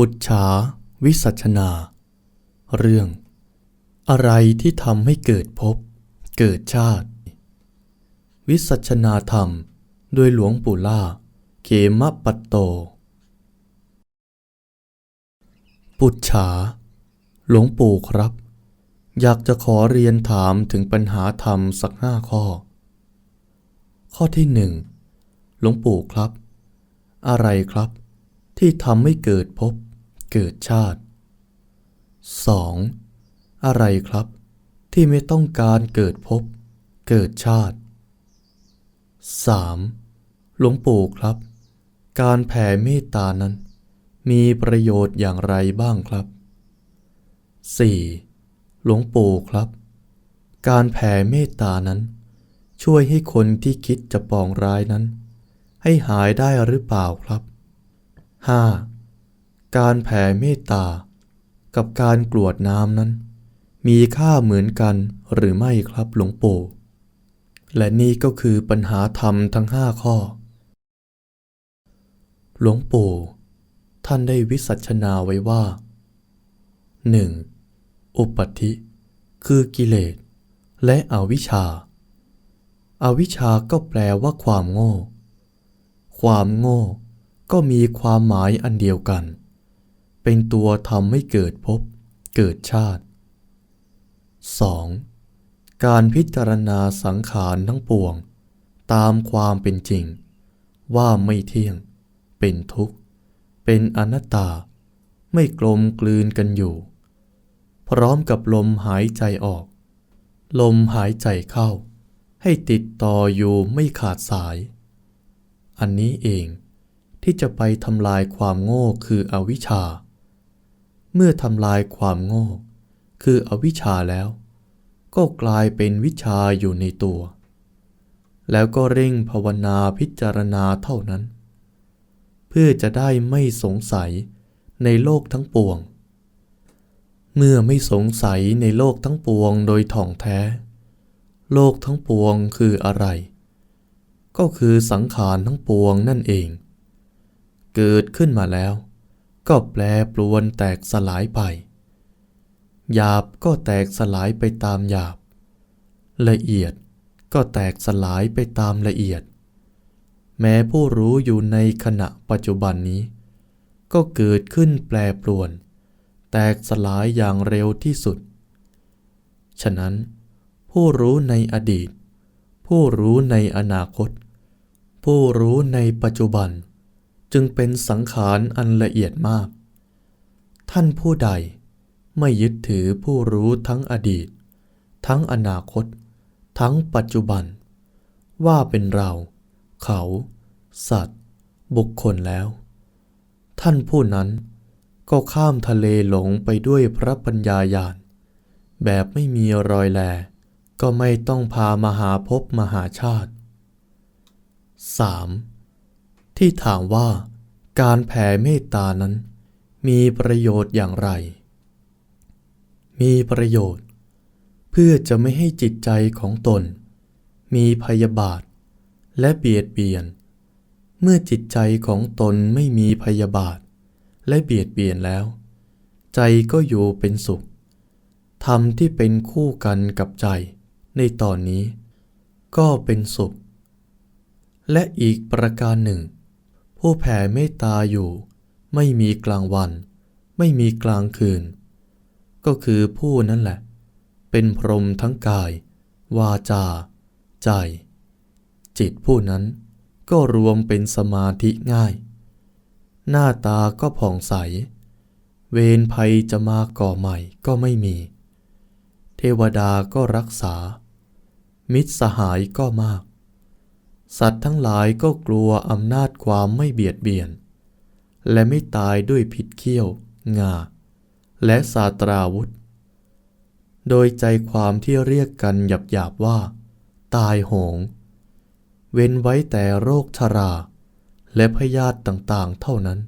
ปุจฉาวิสัชนา เรื่อง อะไรที่ทำให้เกิดภพเกิดชาติ วิสัชนาธรรมโดยหลวงปู่ล่า เขมะปัตโต ปุจฉา หลวงปู่ครับ อยากจะขอเรียนถามถึงปัญหาธรรมสักห้าข้อ ข้อที่หนึ่งหลวงปู่ครับ อะไรครับ ที่ทำให้เกิดภพ เกิดชาติ 2. อะไรครับ ที่ไม่ต้องการเกิดภพเกิดชาติ 3. หลวงปู่ครับ การแผ่เมตตานั้น มีประโยชน์อย่างไรบ้างครับ 4. หลวงปู่ครับ การแผ่เมตตานั้น ช่วยให้คนที่คิดจะปองร้ายนั้น ให้หายได้หรือเปล่าครับ 5. การแผ่เมตตา กับการกรวดน้ำนั้น มีค่าเหมือนกันหรือไม่ครับหลวงปู่และนี่ก็คือปัญหาธรรมทั้งห้าข้อ หลวงปู่ท่านได้วิสัชนาไว้ว่า 1. อุปธิ คือกิเลส และอวิชชาอาวิชชาก็แปลว่าความโง่ ความโง่ก็มีความหมายอันเดียวกัน เป็นตัวทำให้เกิดภพเกิดชาติ 2. การพิจารณาสังขารทั้งปวง ตามความเป็นจริง ว่าไม่เที่ยง เป็นทุกข์ เป็นอนัตตา ไม่กลมกลืนกันอยู่ พร้อมกับลมหายใจออก ลมหายใจเข้า ให้ติดต่ออยู่ไม่ขาดสาย อันนี้เองที่จะไปทำลายความโง่คืออวิชชา เมื่อทำลายความโง่ คืออวิชชาแล้ว ก็กลายเป็นวิชาอยู่ในตัว แล้วก็เร่งภาวนาพิจารณาเท่านั้น เพื่อจะได้ไม่สงสัยในโลกทั้งปวง เมื่อไม่สงสัยในโลกทั้งปวงโดยถ่องแท้ โลกทั้งปวงคืออะไร ก็คือสังขารทั้งปวงนั่นเอง เกิดขึ้นมาแล้ว ก็แปรปรวนแตกสลายไป หยาบก็แตกสลายไปตามหยาบ ละเอียดก็แตกสลายไปตามละเอียด แม้ผู้รู้อยู่ในขณะปัจจุบันนี้ ก็เกิดขึ้นแปรปรวน แตกสลายอย่างเร็วที่สุด ฉะนั้น ผู้รู้ในอดีต ผู้รู้ในอนาคต ผู้รู้ในปัจจุบัน จึงเป็นสังขารอันละเอียดมาก ท่านผู้ใดไม่ยึดถือผู้รู้ทั้งอดีต ทั้งอนาคต ทั้งปัจจุบัน ว่าเป็นเรา เขา สัตว์ บุคคลแล้ว ท่านผู้นั้นก็ข้ามทะเลหลงไปด้วยพระปัญญาญาณแบบไม่มีรอยแล ก็ไม่ต้องพามหาภพมหาชาติ 3. ที่ถามว่าการแผ่เมตตานั้น มีประโยชน์อย่างไร มีประโยชน์ เพื่อจะไม่ให้จิตใจของตน มีพยาบาท และเบียดเบียน เมื่อจิตใจของตนไม่มีพยาบาท และเบียดเบียนแล้ว ใจก็อยู่เป็นสุขธรรมที่เป็นคู่กันกับใจในตอนนี้ ก็เป็นสุข และอีกประการหนึ่ง ผู้แผ่เมตตาอยู่ ไม่มีกลางวัน ไม่มีกลางคืน ก็คือผู้นั่นแหละ เป็นพรหมทั้งกาย วาจา ใจ จิตผู้นั้นก็รวมเป็นสมาธิง่าย หน้าตาก็ผ่องใส เวรภัยจะมาก่อใหม่ก็ไม่มี เทวดาก็รักษา มิตรสหายก็มาก สัตว์ทั้งหลายก็กลัวอำนาจความไม่เบียดเบียน และไม่ตายด้วยผิดเขี้ยว งา และสาตราวุธ โดยใจความที่เรียกกันหยาบๆว่า ตายโหง เว้นไว้แต่โรคชรา และพยาธิต่างๆ เท่านั้น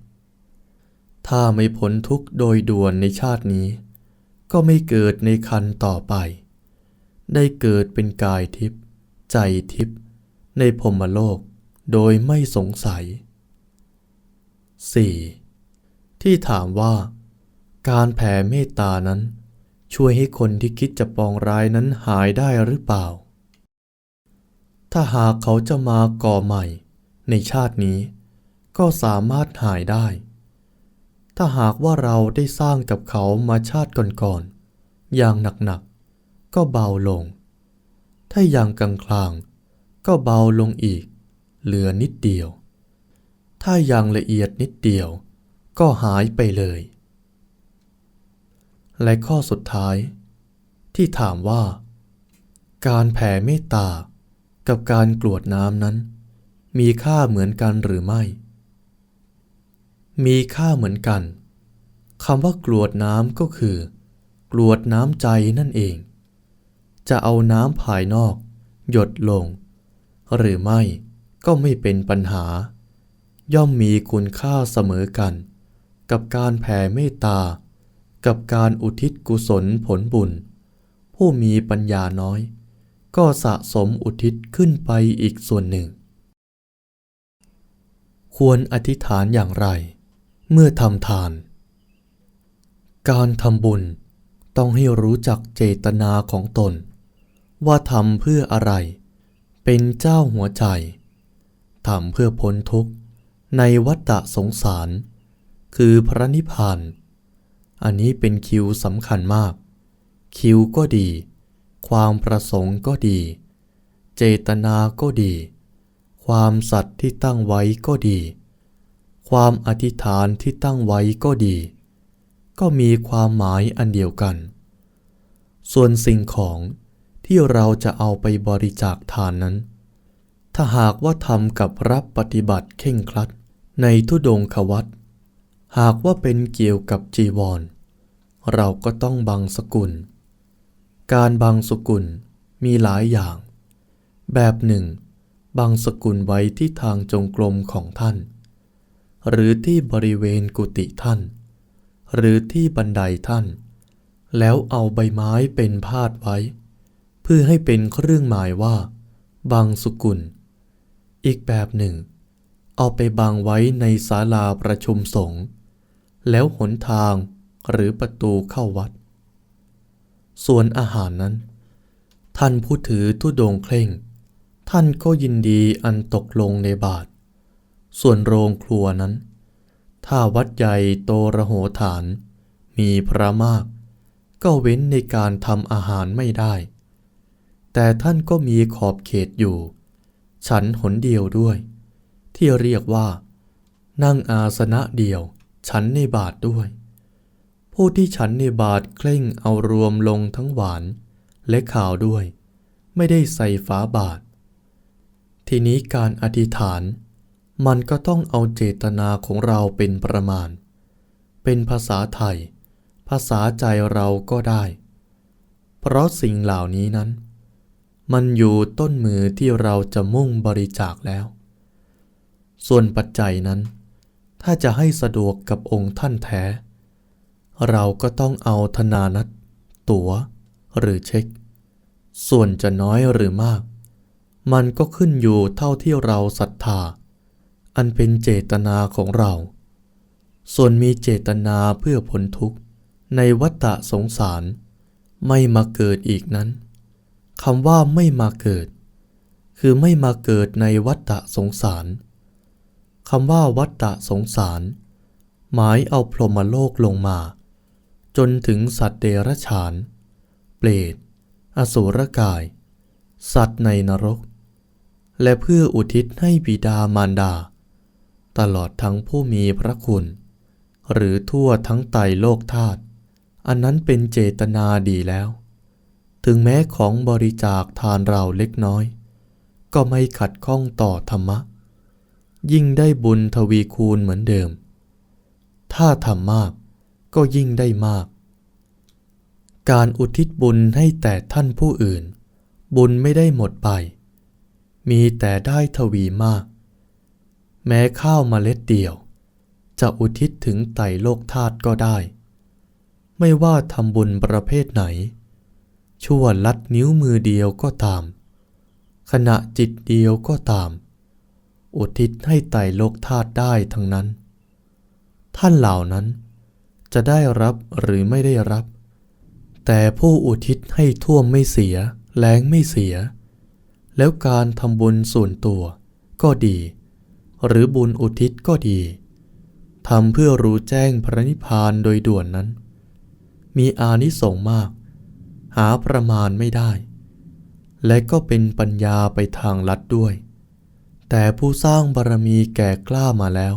ถ้าไม่พ้นทุกข์โดยด่วนในชาตินี้ ก็ไม่เกิดในคันต่อไป ได้เกิดเป็นกายทิพย์ใจทิพย์ ในพรมโลกโดยไม่สงสัย 4. ที่ถามว่า การแผ่เมตตานั้น ช่วยให้คนที่คิดจะปองร้ายนั้นหายได้หรือเปล่า ถ้าหากเขาจะมาก่อใหม่ ในชาตินี้ ก็สามารถหายได้ ถ้าหากว่าเราได้สร้างกับเขามาชาติก่อนๆอย่างหนักๆก็เบาลง ถ้าอย่างกลางๆ ก็เบาลงอีก เหลือนิดเดียว ถ้าอย่างละเอียดนิดเดียว ก็หายไปเลย และข้อสุดท้าย ที่ถามว่า การแผ่เมตตากับการกรวดน้ำนั้น มีค่าเหมือนกันหรือไม่ มีค่าเหมือนกันคำว่ากรวดน้ำก็คือ กรวดน้ำใจนั่นเอง จะเอาน้ำภายนอก หยดลง หรือไม่ก็ไม่เป็นปัญหา ย่อมมีคุณค่าเสมอกัน กับการแผ่เมตตา กับการอุทิศกุศลผลบุญ ผู้มีปัญญาน้อย ก็สะสมอุทิศขึ้นไปอีกส่วนหนึ่ง ควรอธิษฐานอย่างไร เมื่อทำทาน การทำบุญต้องให้รู้จักเจตนาของตน ว่าทำเพื่ออะไร เป็นเจ้าหัวใจทำเพื่อพ้นทุกข์ในวัฏฏะสงสาร คือพระนิพพาน อันนี้เป็นคิวสำคัญมาก คิวก็ดี ความประสงค์ก็ดี เจตนาก็ดี ความสัตย์ที่ตั้งไว้ก็ดี ความอธิษฐานที่ตั้งไว้ก็ดี ก็มีความหมายอันเดียวกัน ส่วนสิ่งของ ที่เราจะเอาไปบริจาคทานนั้น ถ้าหากว่าทำกับรับปฏิบัติเข่งครัดในทุดงควัตหากว่าเป็นเกี่ยวกับจีวร เราก็ต้องบังสกุล การบังสกุลมีหลายอย่าง แบบหนึ่งบังสกุลไว้ที่ทางจงกรมของท่าน หรือที่บริเวณกุฏิท่าน หรือที่บันไดท่าน แล้วเอาใบไม้เป็นพาดไว้ พื่อให้เป็นเครื่องหมายว่าบังสุกุล อีกแบบหนึ่ง เอาไปบังไว้ในศาลาประชุมสงฆ์แล้วหนทางหรือประตูเข้าวัด ส่วนอาหารนั้น ท่านผู้ถือทุดงเคร่ง ท่านก็ยินดีอันตกลงในบาท ส่วนโรงครัวนั้น ถ้าวัดใหญ่โตระโหฐาน มีพระมาก ก็เว้นในการทำอาหารไม่ได้ แต่ท่านก็มีขอบเขตอยู่ ฉันหนเดียวด้วย ที่เรียกว่า นั่งอาสนะเดียว ฉันในบาทด้วย ผู้ที่ฉันในบาทเคร่งเอารวมลงทั้งหวาน และข่าวด้วย ไม่ได้ใส่ฝาบาท ทีนี้การอธิษฐาน มันก็ต้องเอาเจตนาของเราเป็นประมาณ เป็นภาษาไทย ภาษาใจเราก็ได้ เพราะสิ่งเหล่านี้นั้น มันอยู่ต้นมือที่เราจะมุ่งบริจาคแล้ว ส่วนปัจจัยนั้น ถ้าจะให้สะดวกกับองค์ท่านแท้ เราก็ต้องเอาธนานัตตัว๋ว หรือเช็ค ส่วนจะน้อยหรือมาก มันก็ขึ้นอยู่เท่าที่เราศรัทธา อันเป็นเจตนาของเรา ส่วนมีเจตนาเพื่อพ้นทุกข์ในวัฏฏะสงสาร ไม่มาเกิดอีกนั้น คำว่าไม่มาเกิด คือไม่มาเกิดในวัฏฏะสงสารคำว่าวัฏฏะสงสาร หมายเอาพรหมโลกลงมา จนถึงสัตว์เดรัจฉาน เปรตอสุรกาย สัตว์ในนรก และเพื่ออุทิศให้บิดามารดา ตลอดทั้งผู้มีพระคุณ หรือทั่วทั้งไตโลกธาตุอันนั้นเป็นเจตนาดีแล้ว ถึงแม้ของบริจาคทานเราเล็กน้อย ก็ไม่ขัดข้องต่อธรรมะ ยิ่งได้บุญทวีคูณเหมือนเดิม ถ้าทำมากก็ยิ่งได้มาก การอุทิศบุญให้แต่ท่านผู้อื่น บุญไม่ได้หมดไป มีแต่ได้ทวีมาก แม้ข้าวมเมล็ดเดียว จะอุทิศถึงไตรโลกธาตุก็ได้ ไม่ว่าทำบุญประเภทไหน ชั่วลัดนิ้วมือเดียวก็ตาม ขณะจิตเดียวก็ตาม อุทิศให้ไตรโลกธาตุได้ทั้งนั้น ท่านเหล่านั้นจะได้รับหรือไม่ได้รับ แต่ผู้อุทิศให้ท่วมไม่เสียแล้งไม่เสีย แล้วการทำบุญส่วนตัวก็ดี หรือบุญอุทิศก็ดีทำเพื่อรู้แจ้งพระนิพพานโดยด่วนนั้น มีอานิสงส์มากาประมาณไม่ได้ และก็เป็นปัญญาไปทางลัดด้วย แต่ผู้สร้างบารมีแก่กล้ามาแล้ว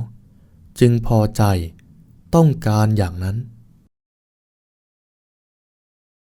จึงพอใจต้องการอย่างนั้น